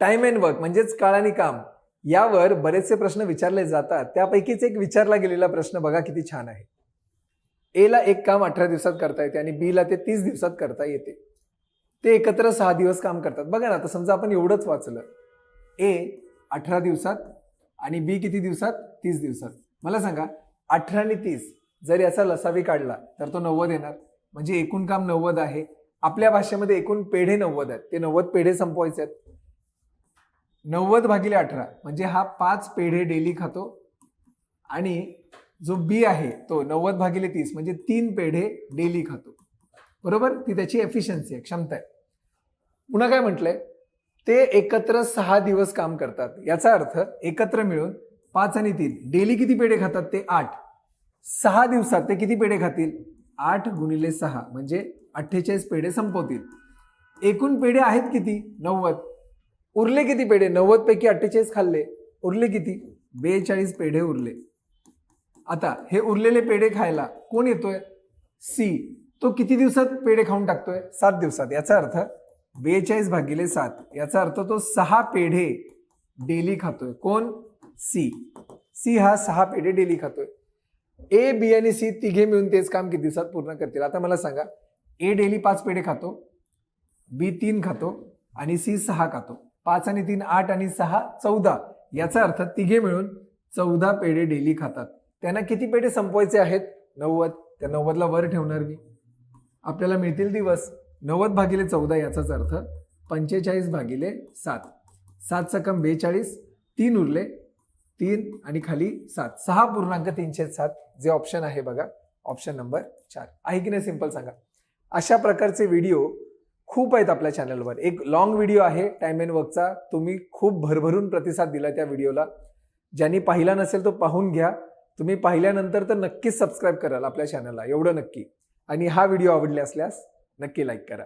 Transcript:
Time and work म्हणजेच काळ आणि काम यावर बरेचसे प्रश्न विचारले जातात. त्यापैकीच एक विचारला गेलेला प्रश्न बघा किती छान आहे. ए ला एक काम अठरा दिवसात करता येते आणि बी ला ते तीस दिवसात करता येते. ते एकत्र सहा दिवस काम करतात. बघा ना आता समजा आपण एवढंच वाचलं. ए अठरा दिवसात आणि बी किती दिवसात? तीस दिवसात. मला सांगा अठरा आणि तीस जर याचा लसावी काढला तर तो नव्वद येणार. म्हणजे एकूण काम नव्वद आहे. आपल्या भाषेमध्ये एकूण पेढे नव्वद आहेत. ते नव्वद पेढे संपवायचे आहेत. नव्वद भागिले अठरा म्हणजे हा पाच पेढे डेली खातो. आणि जो बी आहे तो नव्वद भागिले तीस म्हणजे तीन पेढे डेली खातो. बरोबर? ती त्याची एफिशियन्सी आहे क्षमता आहे. पुन्हा काय म्हटलंय? ते एकत्र सहा दिवस काम करतात. याचा अर्थ एकत्र मिळून पाच आणि तीन डेली किती पेढे खातात ते? आठ. सहा दिवसात ते किती पेढे खातील? आठ गुणिले सहा म्हणजे अठ्ठेचाळीस पेढे संपवतील. एकूण पेढे आहेत किती? नव्वद. उरले किती पेढे? नव्वद पैकी अठ्ठेचाळीस खाल्ले. उरले किती? बेचाळीस पेढे उरले. आता हे उरलेले पेढे खायला कोण येतोय? सी. तो किती दिवसात पेढे खाऊन टाकतोय? सात दिवसात. याचा अर्थ बेचाळीस भागिले सात. याचा अर्थ तो सहा पेढे डेली खातोय. कोण? सी. सी हा सहा पेढे डेली खातोय. ए बी आणि सी तिघे मिळून तेच काम किती दिवसात पूर्ण करतील? आता मला सांगा. ए डेली पाच पेढे खातो बी तीन खातो आणि सी सहा खातो. पाच आणि तीन आठ आणि सहा चौदा. याचा अर्थ तिघे मिळून चौदा पेढे डेली खातात. त्यांना किती पेढे संपवायचे आहेत? नव्वद. त्या नव्वदला वर ठेवणार मी. आपल्याला मिळतील दिवस नव्वद भागिले चौदा याचाच अर्थ पंचेचाळीस भागिले सात. सात सकम बेचाळीस तीन उरले तीन आणि खाली सात. सहा पूर्णांक तीनशे सात. जे ऑप्शन आहे बघा. ऑप्शन नंबर चार. आहे की नाही? सिंपल सांगा. अशा प्रकारचे व्हिडिओ खूप आहेत आपल्या चॅनलवर एक लॉंग व्हिडिओ आहे टाईम अँड वर्कचा तुम्ही खूप भरभरून प्रतिसाद दिला त्या व्हिडिओला ज्यांनी पाहिला नसेल तो पाहून घ्या. तुम्ही पाहिल्यानंतर तर नक्कीच सबस्क्राईब कराल आपल्या चॅनलला एवढं नक्की. आणि हा व्हिडिओ आवडले असल्यास नक्की लाईक करा.